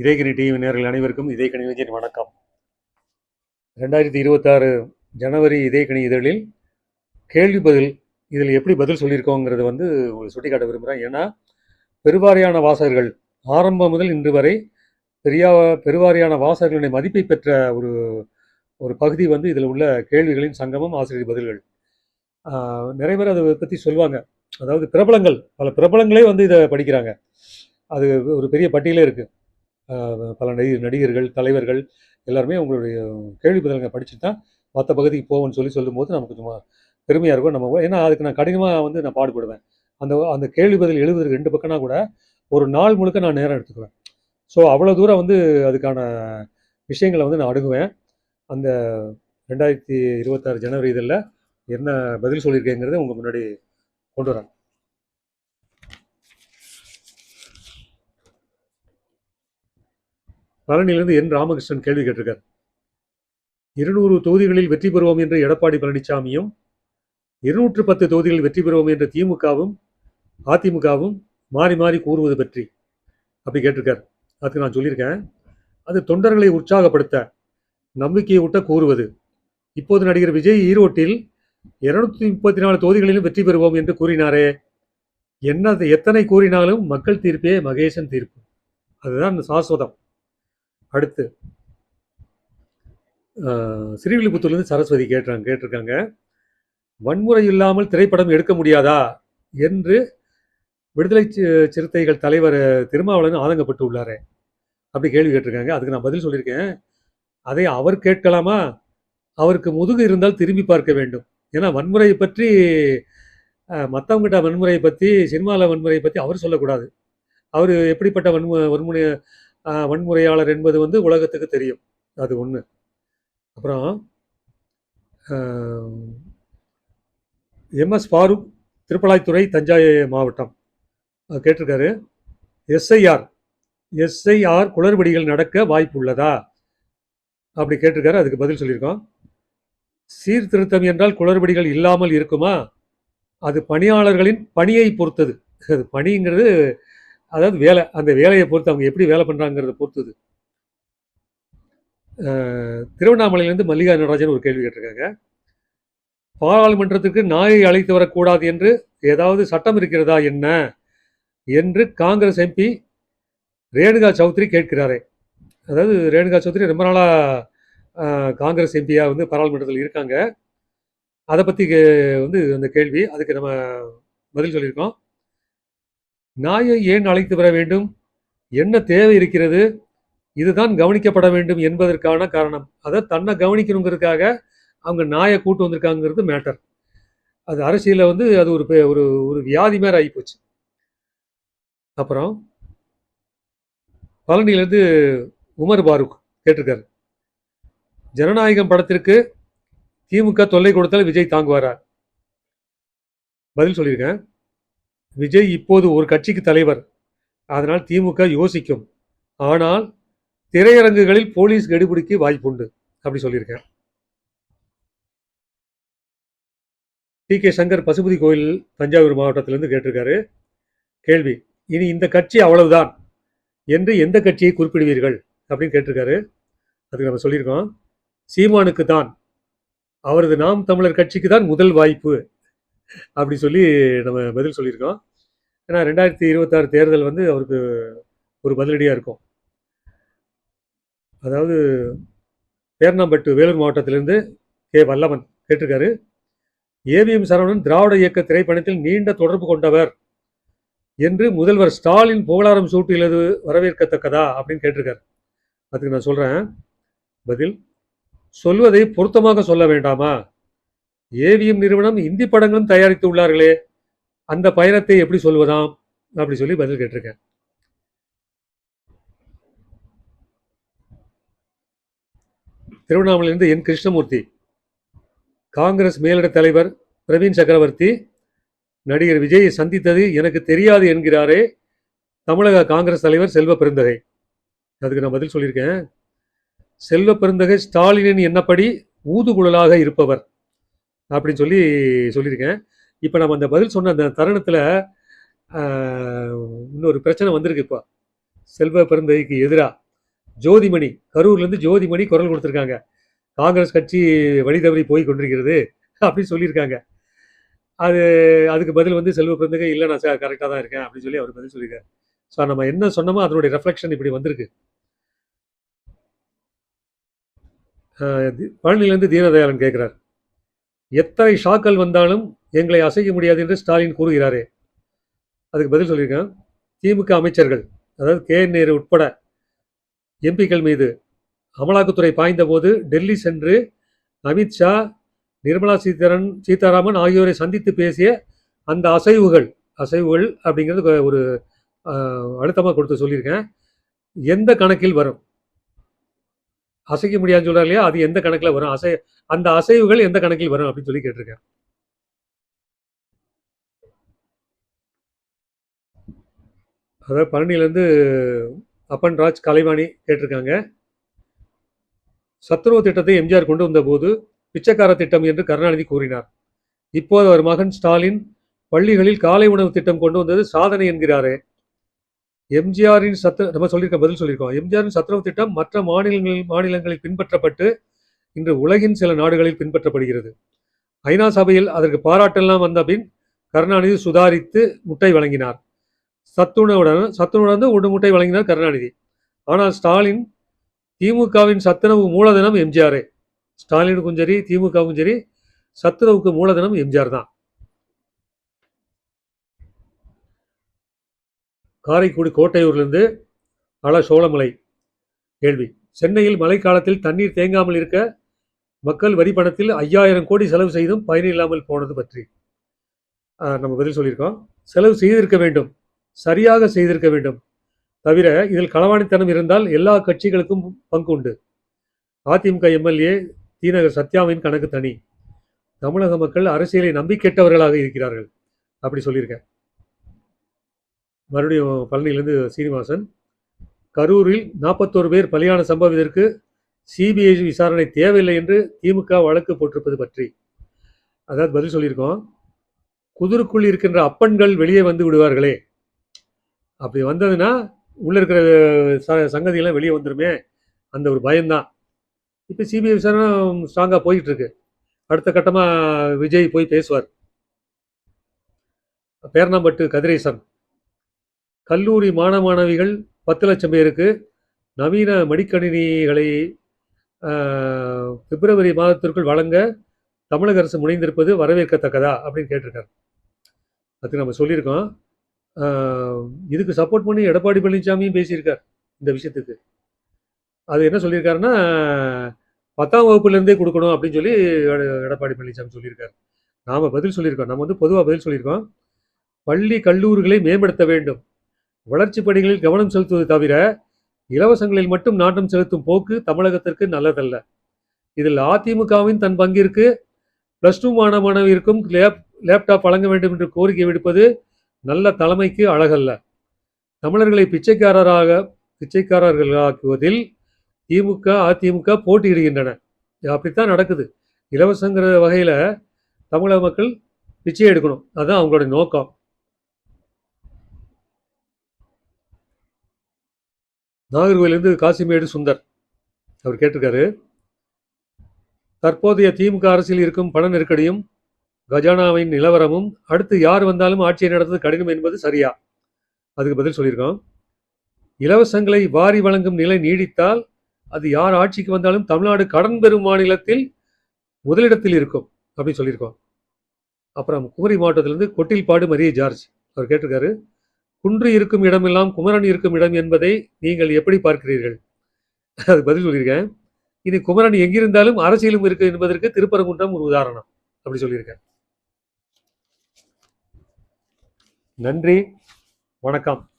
இதயகிரி TV நேர்கள் அனைவருக்கும் இதயக்கணி விஜயின் வணக்கம். ரெண்டாயிரத்தி இருபத்தாறு ஜனவரி இதயக்கணி இதழில் கேள்வி பதில் இதில் எப்படி பதில் சொல்லியிருக்கோங்கிறது வந்து உங்களுக்கு சுட்டிக்காட்ட விரும்புகிறேன். ஏன்னா பெருவாரியான வாசகர்கள் ஆரம்பம் முதல் இன்று வரை பெரியா பெருவாரியான வாசகர்களுடைய மதிப்பை பெற்ற ஒரு ஒரு பகுதி வந்து இதில் உள்ள கேள்விகளின் சங்கமம் ஆசிரியர் பதில்கள். நிறைய பேர் அதை பற்றி சொல்லுவாங்க. அதாவது பிரபலங்கள் பல பிரபலங்களே வந்து இதை படிக்கிறாங்க. அது ஒரு பெரிய பட்டியலே இருக்குது பல நடி நடிகர்கள் தலைவர்கள் எல்லாருமே உங்களுடைய கேள்வி பதில்களை படிச்சுட்டு தான் மற்ற பகுதிக்கு போவோம்னு சொல்லி சொல்லும்போது நமக்கு சும்மா பெருமையாக இருக்கும். நம்ம ஏன்னா அதுக்கு நான் கடினமாக வந்து நான் பாடுபடுவேன். அந்த அந்த கேள்வி பதில் எழுதுறதுக்கு ரெண்டு பக்கம்னா கூட ஒரு நாள் முழுக்க நான் நேரம் எடுத்துக்குவேன். ஸோ அவ்வளோ தூரம் வந்து அதுக்கான விஷயங்களை வந்து நான் அணுகுவேன். அந்த ரெண்டாயிரத்தி இருபத்தாறு ஜனவரி இதில் என்ன பதில் சொல்லியிருக்கேங்கிறத உங்கள் முன்னாடி கொண்டு வரேன். பழனியிலிருந்து என் ராமகிருஷ்ணன் கேள்வி கேட்டிருக்கார். இருநூறு தொகுதிகளில் வெற்றி பெறுவோம் என்று எடப்பாடி பழனிசாமியும் இருநூற்று பத்து தொகுதிகளில் வெற்றி பெறுவோம் என்று திமுகவும் அதிமுகவும் மாறி மாறி கூறுவது பற்றி அப்படி கேட்டிருக்கார். அதுக்கு நான் சொல்லியிருக்கேன். அது தொண்டர்களை உற்சாகப்படுத்த நம்பிக்கையை விட்ட கூறுவது. இப்போது நடிகர் விஜய் ஈரோட்டில் இருநூத்தி முப்பத்தி நாலு தொகுதிகளிலும் வெற்றி பெறுவோம் என்று கூறினாரே. என்ன எத்தனை கூறினாலும் மக்கள் தீர்ப்பே மகேசன் தீர்ப்பு. அதுதான் சாஸ்வதம். அடுத்து ஸ்ரீவில்லிபுத்தூர்லேருந்து சரஸ்வதி கேட்டாங்க கேட்டிருக்காங்க. வன்முறை இல்லாமல் திரைப்படம் எடுக்க முடியாதா என்று விடுதலை சிறுத்தைகள் தலைவர் திருமாவளவன் ஆதங்கப்பட்டு உள்ளாரே. அப்படி கேள்வி கேட்டிருக்காங்க. அதுக்கு நான் பதில் சொல்லியிருக்கேன். அதை அவர் கேட்கலாமா? அவருக்கு முதுகு இருந்தால் திரும்பி பார்க்க வேண்டும். ஏன்னா வன்முறையை பற்றி மற்றவங்கிட்ட வன்முறையை பற்றி சினிமாவில் வன்முறையை பற்றி அவர் சொல்லக்கூடாது. அவர் எப்படிப்பட்ட வன்மு வன்முறை வன்முறையாளர் என்பது வந்து உலகத்துக்கு தெரியும். அது ஒன்று அப்புறம் எம்எஸ் ஃபாரூக் திருப்பலாய்த்துறை தஞ்சை மாவட்டம். கேட்டிருக்காரு. எஸ்ஐஆர். எஸ்ஐஆர் குளறுபடிகள் நடக்க வாய்ப்பு உள்ளதா அப்படி கேட்டிருக்காரு. அதுக்கு பதில் சொல்லியிருக்கோம். சீர்திருத்தம் என்றால் குளறுபடிகள் இல்லாமல் இருக்குமா? அது பணியாளர்களின் பணியை பொறுத்தது. அது பணிங்கிறது அதாவது வேலை அந்த வேலையை பொறுத்து அவங்க எப்படி வேலை பண்ணுறாங்கிறத பொறுத்தது. திருவண்ணாமலையிலேருந்து மல்லிகா நடராஜன் ஒரு கேள்வி கேட்டிருக்காங்க. பாராளுமன்றத்திற்கு நாயை அழைத்து வரக்கூடாது என்று ஏதாவது சட்டம் இருக்கிறதா என்ன? என்று காங்கிரஸ் எம்பி ரேணுகா சௌத்ரி கேட்கிறாரே. அதாவது ரேணுகா சௌத்ரி ரொம்ப நாளாக காங்கிரஸ் எம்பியாக வந்து பாராளுமன்றத்தில் இருக்காங்க. அதை பற்றி வந்து அந்த கேள்வி அதுக்கு நம்ம பதில் சொல்லியிருக்கோம். நாயை ஏன் அழைத்து வர வேண்டும்? என்ன தேவை இருக்கிறது? இதுதான் கவனிக்கப்பட வேண்டும் என்பதற்கான காரணம். அதை தன்னை கவனிக்கணுங்கிறதுக்காக அவங்க நாயை கூட்டு வந்திருக்காங்கிறது மேட்டர். அது அரசியலில் வந்து அது ஒரு பெ- ஒரு ஒரு வியாதி மாதிரி ஆகிப்போச்சு அப்புறம் பழனியிலேருந்து உமர் பாருக் கேட்டிருக்காரு. ஜனநாயகம் படத்திற்கு திமுக தொல்லை கொடுத்தால் விஜய் தாங்குவாரா? பதில் சொல்லியிருக்கேன். விஜய் இப்போது ஒரு கட்சிக்கு தலைவர். அதனால் திமுக யோசிக்கும். ஆனால் திரையரங்குகளில் போலீஸ் கெடுபிடிக்கு வாய்ப்புண்டு அப்படி சொல்லியிருக்கேன் டி கே சங்கர் பசுபதி கோயில் தஞ்சாவூர் மாவட்டத்திலிருந்து கேட்டிருக்காரு. கேள்வி இனி இந்த கட்சி அவ்வளவுதான். என்று எந்த கட்சியை குறிப்பிடுவீர்கள்? அப்படின்னு கேட்டிருக்காரு. அதுக்கு நம்ம சொல்லியிருக்கோம். சீமானுக்கு தான் அவரது நாம் தமிழர் கட்சிக்கு தான் முதல் வாய்ப்பு. அப்படி சொல்லி நம்ம பதில் சொல்லியிருக்கோம். ஏன்னா ரெண்டாயிரத்தி இருபத்தாறு தேர்தல் வந்து அவருக்கு ஒரு பதிலடியாக இருக்கும். அதாவது பேர்ணாம்பட்டு வேலூர் மாவட்டத்திலிருந்து கே. வல்லவன் கேட்டிருக்காரு. ஏவிஎம் சரவணன் திராவிட இயக்க திரைப்படத்தில் நீண்ட தொடர்பு கொண்டவர் என்று முதல்வர் ஸ்டாலின் புகழாரம் சூட்டியது வரவேற்கத்தக்கதா அப்படின்னு கேட்டிருக்காரு. அதுக்கு நான் சொல்கிறேன் பதில் சொல்வதை பொருத்தமாக சொல்ல வேண்டாமா? ஏவிஎம் நிறுவனம் இந்தி படங்களும் தயாரித்து உள்ளார்களே அந்த பயணத்தை எப்படி சொல்வதாம்? அப்படி சொல்லி பதில் கேட்டிருக்கேன். திருவண்ணாமலையிலிருந்து என் கிருஷ்ணமூர்த்தி காங்கிரஸ் மேலிட தலைவர் பிரவீன் சக்கரவர்த்தி நடிகர் விஜயை சந்தித்தது எனக்கு தெரியாது என்கிறாரே தமிழக காங்கிரஸ் தலைவர் செல்வ பெருந்தகை. அதுக்கு நான் பதில் சொல்லியிருக்கேன். செல்வ பெருந்தகை ஸ்டாலினின் என்னப்படி ஊதுகுழலாக இருப்பவர். அப்படின்னு சொல்லி சொல்லியிருக்கேன். இப்போ நம்ம அந்த பதில் சொன்ன அந்த தருணத்தில் இன்னொரு பிரச்சனை வந்திருக்கு இப்போ. செல்வ பெருந்தகைக்கு எதிராக ஜோதிமணி கரூர்லேருந்து ஜோதிமணி குரல் கொடுத்துருக்காங்க. காங்கிரஸ் கட்சி வழி தவறி போய் கொண்டிருக்கிறது அப்படின்னு சொல்லியிருக்காங்க. அது அதுக்கு பதில் வந்து செல்வ பிறந்தகை இல்லை நான் கரெக்டாக தான் இருக்கேன் அப்படின்னு சொல்லி அவர் பதில் சொல்லியிருக்காரு. ஸோ நம்ம என்ன சொன்னோமோ அதனுடைய ரெஃப்ளெக்ஷன் இப்படி வந்திருக்கு. பழனிலேருந்து தீனதயாளன் கேட்குறாரு எத்தனை ஷாக்கள் வந்தாலும் எங்களை அசைக்க முடியாது என்று ஸ்டாலின் கூறுகிறாரே. அதுக்கு பதில் சொல்லியிருக்கேன். திமுக அமைச்சர்கள் அதாவது கே. நேரு உட்பட எம்பிக்கள் மீது அமலாக்கத்துறை பாய்ந்தபோது டெல்லி சென்று அமித்ஷா நிர்மலா சீதாரன் சீதாராமன் ஆகியோரை சந்தித்து பேசிய அந்த அசைவுகள் அசைவுகள் அப்படிங்கிறது ஒரு அழுத்தமாக கொடுத்து சொல்லியிருக்கேன். எந்த கணக்கில் வரும்? அசைக்க முடியாதுன்னு சொல்கிறார் இல்லையா? அது எந்த கணக்கில் வரும்? அசை அந்த அசைவுகள் எந்த கணக்கில் வரும் அப்படின்னு சொல்லி கேட்டிருக்கேன் அதாவது பழனியிலேருந்து அப்பன் ராஜ் கலைவாணி கேட்டிருக்காங்க. சத்துணவு திட்டத்தை எம்ஜிஆர் கொண்டு வந்தபோது பிச்சைக்கார திட்டம் என்று கருணாநிதி கூறினார். இப்போது அவர் மகன் ஸ்டாலின் பள்ளிகளில் காலை உணவு திட்டம் கொண்டு வந்தது சாதனை என்கிறாரே. எம்ஜிஆரின் சத்து நம்ம சொல்லியிருக்க பதில் சொல்லியிருக்கோம் எம்ஜிஆரின் சத்துணவு திட்டம் மற்ற மாநிலங்களில் மாநிலங்களில் பின்பற்றப்பட்டு இன்று உலகின் சில நாடுகளில் பின்பற்றப்படுகிறது. ஐநா சபையில் அதற்கு பாராட்டெல்லாம் வந்த பின் கருணாநிதி சுதாரித்து முட்டை வழங்கினார். சத்துணவுடன் சத்துணவுடன் ஒரு முட்டை வழங்கினார் கருணாநிதி. ஆனால் ஸ்டாலின் திமுகவின் சத்துணவு மூலதனம் எம்ஜிஆரே. ஸ்டாலினுக்கும் சரி திமுகவுக்கும் சரி சத்துணவுக்கு மூலதனம் எம்ஜிஆர் தான். காரைக்குடி கோட்டையூர்லேருந்து அல சோழமலை. கேள்வி. சென்னையில் மழைக்காலத்தில் தண்ணீர் தேங்காமல் இருக்க மக்கள் வரி பணத்தில் ஐயாயிரம் கோடி செலவு செய்தும் பயனில்லாமல் போனது பற்றி நம்ம பதில் சொல்லியிருக்கோம். செலவு செய்திருக்க வேண்டும். சரியாக செய்திருக்க வேண்டும். தவிர இதில் களவாணித்தனம் இருந்தால் எல்லா கட்சிகளுக்கும் பங்கு உண்டு. அதிமுக எம்எல்ஏ தீநகர் சத்யாவின் கணக்கு தனி. தமிழக மக்கள் அரசியலை நம்பிக்கெட்டவர்களாக இருக்கிறார்கள். அப்படி சொல்லியிருக்கேன். மறுபடியும் பழனியிலிருந்து சீனிவாசன் கரூரில் நாற்பத்தோரு பேர் பலியான சம்பவத்திற்கு சிபிஐ விசாரணை தேவையில்லை என்று திமுக வழக்கு போட்டிருப்பது பற்றி. அதாவது பதில் சொல்லியிருக்கோம். குதிருக்குள் இருக்கின்ற அப்பன்கள் வெளியே வந்து விடுவார்களே. அப்படி வந்ததுன்னா உள்ளே இருக்கிற ச சங்கதியெல்லாம் வெளியே வந்துருமே. அந்த ஒரு பயம்தான். இப்போ சிபிஐ விசாரணை ஸ்ட்ராங்காக போயிட்டுருக்கு. அடுத்த கட்டமாக விஜய் போய் பேசுவார். பேரணாம்பட்டு கதிரேசன். கல்லூரி மாணவ மாணவிகள் பத்து லட்சம் பேருக்கு நவீன மடிக்கணினிகளை பிப்ரவரி மாதத்திற்குள் வழங்க தமிழக அரசு முனைந்திருப்பது வரவேற்கத்தக்கதா அப்படின்னு கேட்டிருக்காரு. அதுக்கு நம்ம சொல்லியிருக்கோம். இதுக்கு சப்போர்ட் பண்ணி எடப்பாடி பழனிசாமியும் பேசியிருக்கார் இந்த விஷயத்துக்கு. அது என்ன சொல்லியிருக்காருன்னா பத்தாம் வகுப்புலேருந்தே கொடுக்கணும் அப்படின்னு சொல்லி எட- எடப்பாடி பழனிசாமி சொல்லியிருக்காரு. நாம் பதில் சொல்லியிருக்கோம். நம்ம வந்து பொதுவாக பதில் சொல்லியிருக்கோம். பள்ளி கல்லூரிகளை மேம்படுத்த வேண்டும். வளர்ச்சி பணிகளில் கவனம் செலுத்துவது தவிர இலவசங்களில் மட்டும் நாட்டம் செலுத்தும் போக்கு தமிழகத்திற்கு நல்லதல்ல. இதில் அதிமுகவின் தன் பங்கிற்கு பிளஸ் டூ மாணவ மாணவியருக்கும் லேப் லேப்டாப் வழங்க வேண்டும் என்று கோரிக்கை விடுப்பது நல்ல தலைமைக்கு அழகல்ல. தமிழர்களை பிச்சைக்காரராக பிச்சைக்காரர்களாக்குவதில் திமுக அதிமுக போட்டியிடுகின்றன. அப்படித்தான் நடக்குது. இலவசங்கிற வகையில் தமிழக மக்கள் பிச்சை எடுக்கணும். அதுதான் அவங்களோட நோக்கம். நாகர்கோவிலேருந்து காசிமேடு சுந்தர். அவர் கேட்டிருக்காரு தற்போதைய திமுக அரசில் இருக்கும் பண நெருக்கடியும் கஜானாவின் நிலவரமும் அடுத்து யார் வந்தாலும் ஆட்சியை நடத்துவது கடினம் என்பது சரியா? அதுக்கு பதில் சொல்லியிருக்கோம். இலவசங்களை வாரி வழங்கும் நிலை நீடித்தால் அது யார் ஆட்சிக்கு வந்தாலும் தமிழ்நாடு கடன் பெறும் மாநிலத்தில் முதலிடத்தில் இருக்கும் அப்படின்னு சொல்லியிருக்கோம். அப்புறம் குமரி மாவட்டத்திலிருந்து கொட்டில்பாடு மரிய ஜார்ஜ். அவர் கேட்டிருக்காரு குன்று இருக்கும் இடமெல்லாம் குமரன் இருக்கும் இடம் என்பதை நீங்கள் எப்படி பார்க்கிறீர்கள்? அது பதில் சொல்லியிருக்கேன். இனி குமரன் எங்கிருந்தாலும் அரசியலும் இருக்கு என்பதற்கு திருப்பரங்குன்றம் ஒரு உதாரணம். அப்படி சொல்லியிருக்கேன். நன்றி. வணக்கம்.